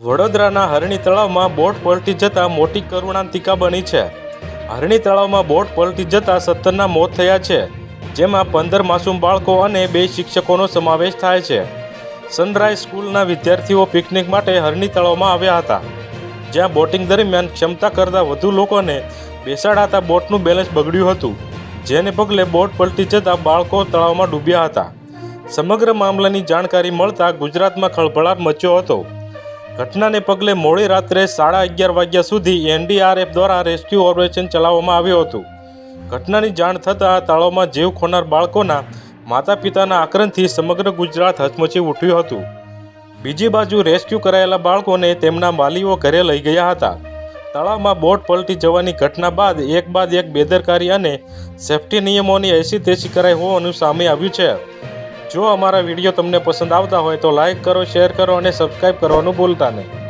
વડોદરાના હરણી તળાવમાં બોટ પલટી જતાં મોટી કરુણાંતિકા બની છે. હરણી તળાવમાં બોટ પલટી જતાં સત્તરના મોત થયા છે, જેમાં પંદર માસૂમ બાળકો અને બે શિક્ષકોનો સમાવેશ થાય છે. સનરાઈઝ સ્કૂલના વિદ્યાર્થીઓ પિકનિક માટે હરણી તળાવમાં આવ્યા હતા. જ્યાં બોટિંગ દરમિયાન ક્ષમતા કરતાં વધુ લોકોને બેસાડાતા બોટનું બેલેન્સ બગડ્યું હતું, જેને પગલે બોટ પલટી જતાં બાળકો તળાવમાં ડૂબ્યા હતા. સમગ્ર મામલાની જાણકારી મળતા ગુજરાતમાં ખળભળાટ મચ્યો હતો. ઘટનાને પગલે મોડી રાત્રે સાડા અગિયાર વાગ્યા સુધી એનડીઆરએફ દ્વારા રેસ્ક્યુ ઓપરેશન ચલાવવામાં આવ્યું હતું. ઘટનાની જાણ થતાં તળાવમાં જીવ ખોનાર બાળકોના માતા પિતાના આક્રંદથી સમગ્ર ગુજરાત હચમચી ઉઠ્યું હતું. બીજી બાજુ રેસ્ક્યુ કરાયેલા બાળકોને તેમના વાલીઓ ઘરે લઈ ગયા હતા. તળાવમાં બોટ પલટી જવાની ઘટના બાદ એક બાદ એક બેદરકારી અને સેફટી નિયમોની એસી તેસી કરાઈ હોવાનું સામે આવ્યું છે. જો અમારા વીડિયો તમને પસંદ આવતા હોય તો લાઈક કરો શેર કરો અને સબસ્ક્રાઈબ કરવાનું ભૂલતા નહીં.